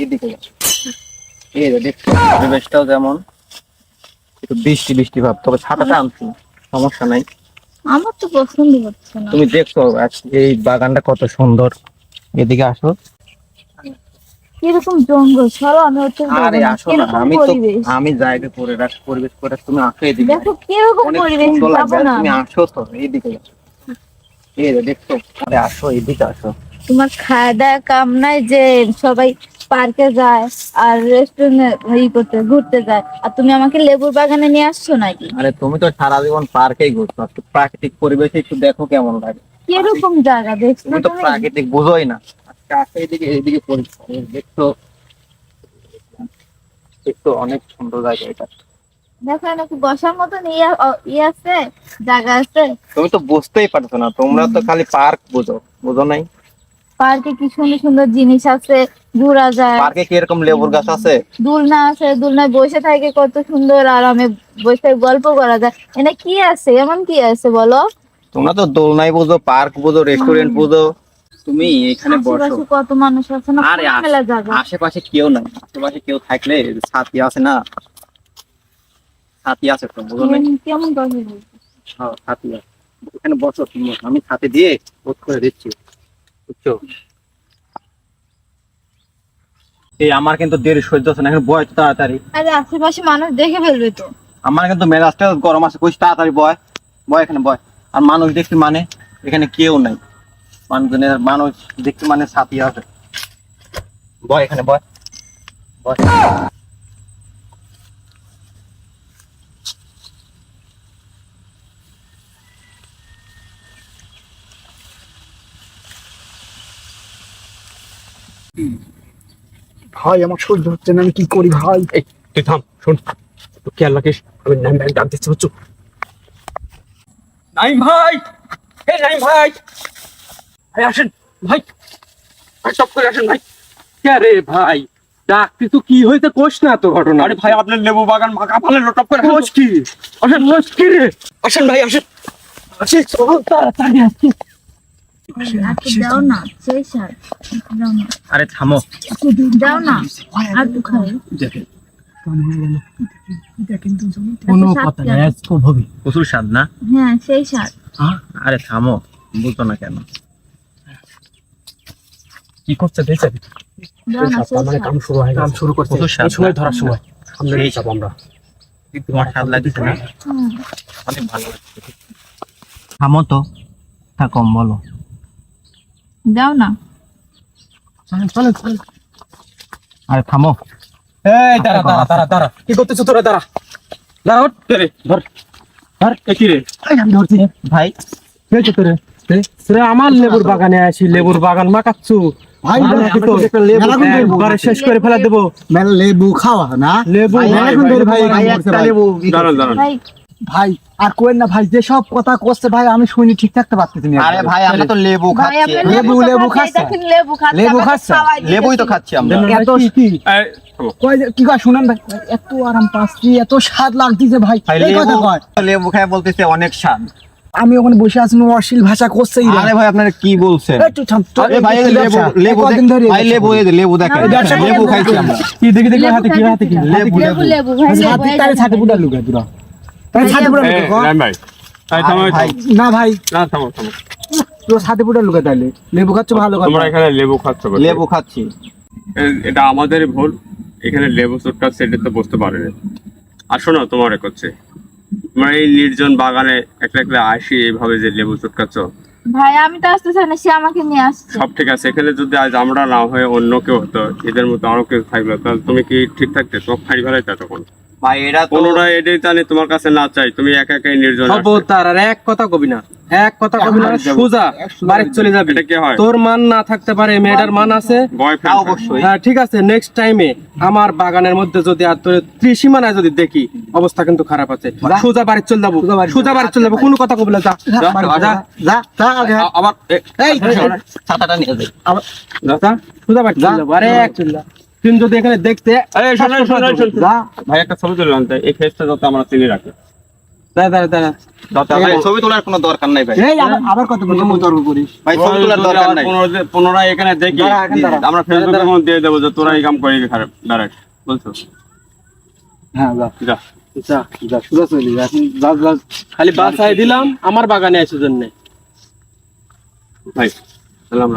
এইদিকে এই পরিবেশটাও যেমন। একটু বৃষ্টি বৃষ্টি ভাব তবে ছাতাটা আনছি সমস্যা নাই। আমার তো পছন্দ হচ্ছে না। তুমি দেখছ এই বাগানটা কত সুন্দর। এদিকে আসো। কীরকম জঙ্গল চলো আমি হচ্ছে আরে আসো না আমি তো আমি জায়গা করে রাখ পরিবেশ করে রাখ, তুমি আসো এদিকে। দেখো কীরকম পরিবেশ না। তুমি আসো তো এইদিকে আসো এই দেখছ আরে আসো এইদিকে আসো। তোমার খাওয়া দাওয়া কাম নাই যে সবাই পার্কে যায় আর রেস্টুরেন্টে ই করতে ঘুরতে যায়। আর তুমি আমাকে লেবুর বাগানে নিয়ে আসছো নাকি? আরে তুমি তো সারা জীবন পার্কেই ঘুরছো। একটু প্রাকৃতিক পরিবেশে একটু দেখো কেমন লাগে। কীরকম জায়গা? দেখছ তুমি তো প্রাকৃতিক বুঝোই না। আজকে আসো এইদিকে এইদিকে দেখছ? দেখছ অনেক সুন্দর জায়গা এটা। দেখো নাকি বসার মতন ইয়ে আছে জায়গা আছে। তুমি তো বুঝতেই পারছ না। তোমরা তো খালি পার্ক বুঝো। বুঝো নাই? পার্কে কি সুন্দর সুন্দর জিনিস আছে ঘোরা যায়। পার্কে কি এরকম লেবুর গাছ আছে? দুলনা আছে দুলনায় বসে থাকে কত সুন্দর আরামে বসে গল্প করা যায়। এটা কি আছে? এমন কি আছে বলো? তোমরা তো দোলনাই বুঝো পার্ক বুঝো রেস্টুরেন্ট বুঝো। তুমি এখানে বসো। কত মানুষ আছে না? আরে আশ- মেলা জায়গা আশেপাশে কেউ নাই। আশেপাশে কেউ থাকলে সাথী আছে না? সাথী আছে তো বুঝো নাই? কেমন- কেমন কথা হ্যাঁ সাথী আছে। এখানে বসো তুমি। আমি সাথে দিয়ে বোধ করে দিচ্ছি। বুঝছ? এই আমার কিন্তু দেরি সহ্য হচ্ছে না এখন বয় তো তাড়াতাড়ি। আরে আশেপাশে মানুষ দেখে ফেলবে তো। আমার কিন্তু মেজাজটা গরম আছে কইস তাড়াতাড়ি বয় বয় এখানে বয়। আর মানুষ দেখছি মানে এখানে কেউ নাই। মানুষজনের মানুষ দেখছি মানে সাথী আছে। বয় এখানে বয় বয়। ভাই আমার সহ্য হচ্ছে না আমি কি করি ভাই? এই তুই থাম শোন। খেয়াল রাখিস আমি নাইম ভাই ডাক দিচ্ছি হচ্ছু নাইম ভাই! হে নাইম ভাই! ভাই আসেন ভাই। ভাই সব করে আসেন ভাই। কে রে ভাই? ডাকতি তো কি হইতে কোষ না তো ঘটনা? আরে ভাই আপনার লেবু বাগান মাকা ফালে লটপ করে কোষ কি? আসেন কোষ কি রে? আসেন ভাই আসেন। আসেন চলো তাড়াতাড়ি একটু দাও না সেই সার আরে থামো। দাও না আর একটু খাও। কোনো কথা কেন? আজকে হবে প্রচুর স্বাদ না? হ্যাঁ সেই সার আরে? থামো বুঝতো না কেন? কি করছে দেখছে? দাও না সেই মানে কাম শুরু হয় কাম শুরু করছে। কত স্বাদ এই সময় ধরার সময়। সামনে নিয়ে যাব আমরা। তোমার স্বাদ লাগছে না? অনেক ভালো লাগছে। থামো তো। তা কম বলো। দাও না। আরে থামো। এই দাঁড়া দাঁড়া দাঁড়া দাঁড়া। কি করতেছ তোরা? দাঁড়া। দাঁড়া ওঠ রে ধর। ধর এ কি রে? আমি ধরছি। ভাই হয়েছে তোরে। তোরে আমার লেবুর বাগানে আসি লেবুর বাগান মাকাচ্ছু লেবু শেষ করে ফেলা দেবো। মেলা লেবু খাওয়া না? লেবু ভাই, ভাই, আর কোয়েন না ভাই যে সব কথা করছে ভাই আমি শুনি ঠিক থাকতে পারতেছি না। আরে ভাই আমরা তো লেবু খাচ্ছি। লেবু, লেবু? দেখেন লেবু খাচ্ছে লেবু দিতেছে। লেবুই তো খাচ্ছি আমরা। এত কি কি? কয় শুনেন ভাই এত আরাম পাচ্ছি এত স্বাদ লাগতেছে ভাই। ভাই এই কথা কয়। লেবু খায় বলতেছে অনেক স্বাদ। আমি ওখানে বসে আছি অশ্লীল ভাষা করছে আরে ভাই আপনারা কি বলছেন? একটু থাম তো- আরে ভাই লেবু লেবু কদিন ধরে ভাই লেবু এই যে লেবু দেখেন লেবু খাইছি খাই। আমরা কি দেখি দেখি লেবু হাতে কি? হাতে কি? লেবু, লেবু লেবু ভাই ছাতি এই তারে। ছাতি বুড়া লুকা দুরা না ভাই। না থামো থামো। তো ছাতি বুড়া লুকা তাইলে লেবু খাচ্ছ ভালো কথা। তোমরা এখানে লেবু খাচ্ছ লেবু খাচ্ছি। এটা আমাদের ভুল। এখানে লেবু চোটটা সেটে তো বসতে পারেনি। আর শোনো তোমার করছে তোমরা এই নির্জন বাগানে একলা একলা আসি এইভাবে যে লেবু চটকাচ্ছ ভাই আমি তো আসতে চাই না সে আমাকে নিয়ে আসছে। সব ঠিক আছে এখানে যদি আজ আমরা না হয়ে অন্য কেউ হতো এদের মতো আরও কেউ থাকল তাহলে তুমি কি ঠিক থাকতে? তোমার ফাঁড়ি ফেলাইতে তখন? ভাই এটা তো এটাই জানি তোমার কাছে না চাই তুমি একা একাই নির্জন খবরদার আর এক কথা কবি না এক কথা কবি না সোজা বাড়ি চলে যাবি। এটা কি হয়? তোর মান না থাকতে পারে মেয়েটার মান আছে। অবশ্যই হ্যাঁ ঠিক আছে নেক্সট টাইমে আমার বাগানের মধ্যে যদি আর তোর ত্রিসীমানায় যদি দেখি অবস্থা কিন্তু খারাপ আছে। সোজা বাড়ি চলে যাব সোজা বাড়ি চলে যাব। কোনো কথা কবি না যা। যা, যা, যা, যা, আবার এই, ছাতাটা নিয়ে যা, যা, সোজা বাড়ি চলে যাব আরে এক চলে তুই যদি এখানে দেখতে। ভাই একটা ছবি তুললাম তাই এই ফেসটা যাতে আমরা চিনি রাখি। দাঁড়া দাঁড়া দাঁড়া। ভাই, ছবি তোলার কোনো দরকার নাই ভাই। এই আবার আবার কত বলছো তর্ক করিস। ভাই ছবি তোলার দরকার নাই। পুনরায় এখানে দেখি দাঁড়া, এখন দাঁড়া। আমরা ফেসবুকে দিয়ে দেবো যে তোরা এই কাম করি খারাপ। ডাইরেক্ট বলছো? হ্যাঁ যা। খালি বাসায় দিলাম আমার বাগানে আসে জন্য। ভাই সালাম